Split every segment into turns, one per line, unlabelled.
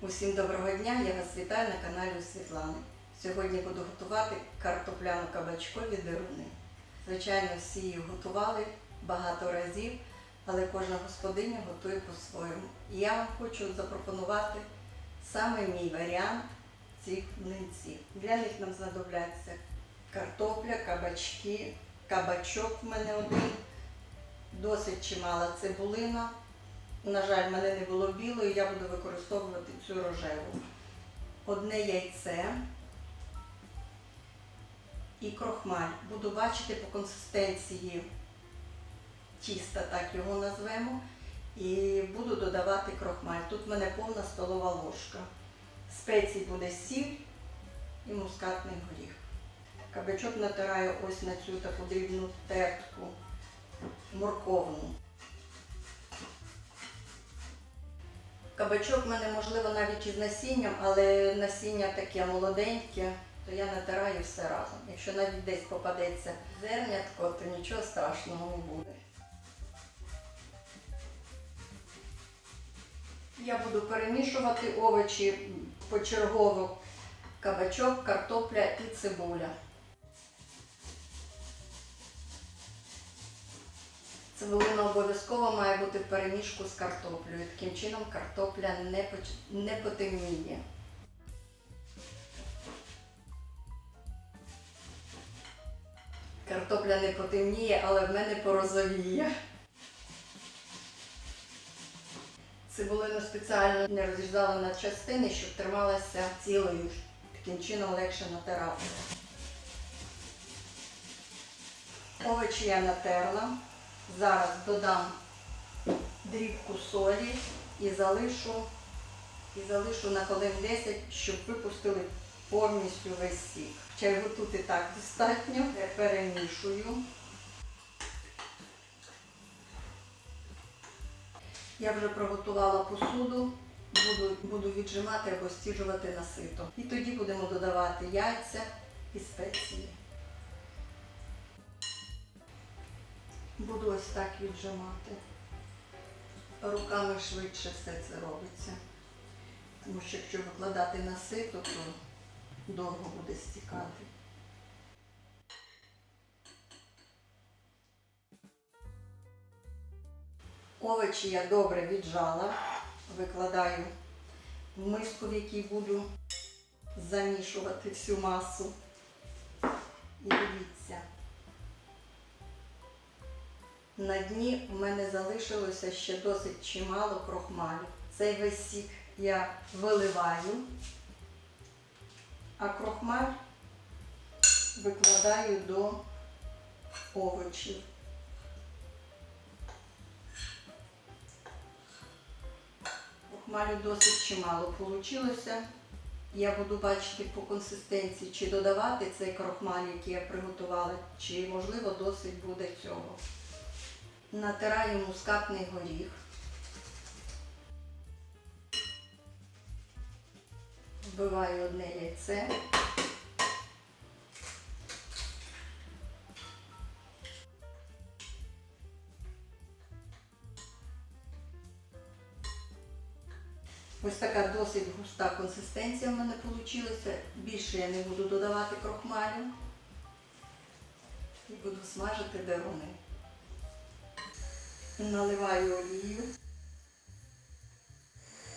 Усім доброго дня, я вас вітаю на каналі Світлани. Сьогодні буду готувати картопляну кабачкові деруни. Звичайно, всі їх готували багато разів, але кожна господиня готує по-своєму. І я вам хочу запропонувати саме мій варіант цих млинців. Для них нам знадобляться картопля, кабачки, кабачок в мене один, досить чимала цибулина. На жаль, в мене не було білої, я буду використовувати цю рожеву. Одне яйце і крохмаль. Буду бачити по консистенції тіста, так його назвемо. І буду додавати крохмаль. Тут в мене повна столова ложка. Спецій буде сіль і мускатний горіх. Кабачок натираю ось на цю таку дрібну тертку морковну. Кабачок в мене можливо навіть із насінням, але насіння таке молоденьке, то я натираю все разом. Якщо навіть десь попадеться зернятко, то нічого страшного не буде. Я буду перемішувати овочі почергово кабачок, картопля і цибуля. Цибулина обов'язково має бути в перемішку з картоплею. Таким чином картопля не, поч- не потемніє. Картопля не потемніє, але в мене порозовіє. Цибулину спеціально не розрізала на частини, щоб трималася цілою. Таким чином легше натирати. Овочі я натерла. Зараз додам дрібку солі і залишу, і залишу на хвилин 10, щоб випустили повністю весь сік. Чайгу тут і так достатньо. Я перемішую. Я вже приготувала посуду, буду, буду віджимати або стіжувати на сито. І тоді будемо додавати яйця і спеції. Буду ось так віджимати. Руками швидше все це робиться. Тому що якщо викладати на сито, то довго буде стікати. Овочі я добре віджала, викладаю в миску, в якій буду замішувати всю масу. На дні у мене залишилося ще досить чимало крохмалю. Цей весь сік я виливаю, а крохмаль викладаю до овочів. Крохмалю досить чимало вийшло. Я буду бачити по консистенції, чи додавати цей крохмаль, який я приготувала, чи можливо досить буде цього. Натираю мускатний горіх. Вбиваю одне яйце. Ось така досить густа консистенція в мене вийшла. Більше я не буду додавати крохмалю. І буду смажити деруни. Наливаю олію.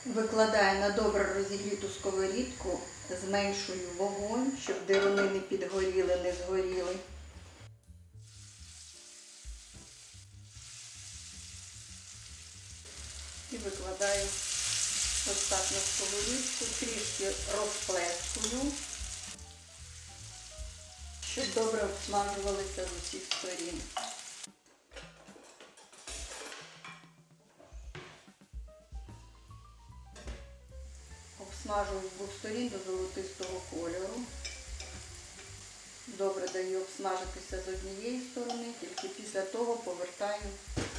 Викладаю на добре розігріту сковорідку, зменшую вогонь, щоб деруни не підгоріли, не згоріли. І викладаю ось так на сковорідку, трішки розплескую, щоб добре обсмажувалися з усіх сторін. Обсмажую з двох сторін до золотистого кольору. Добре даю обсмажитися з однієї сторони, тільки після того повертаю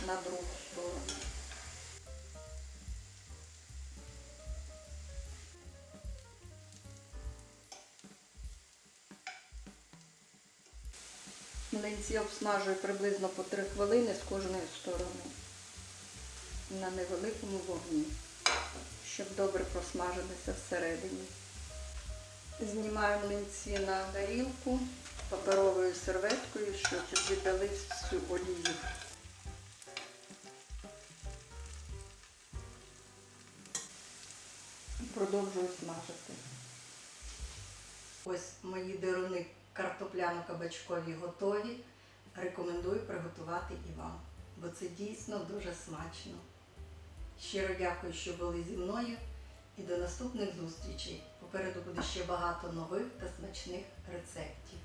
на другу сторону. Млинці обсмажую приблизно по 3 хвилини з кожної сторони на невеликому вогні. Щоб добре просмажилися всередині. Знімаю млинці на тарілку паперовою серветкою, щоб віддали всю олію. Продовжую смажити. Ось мої деруни картопляно-кабачкові готові. Рекомендую приготувати і вам, бо це дійсно дуже смачно. Щиро дякую, що були зі мною і до наступних зустрічей. Попереду буде ще багато нових та смачних рецептів.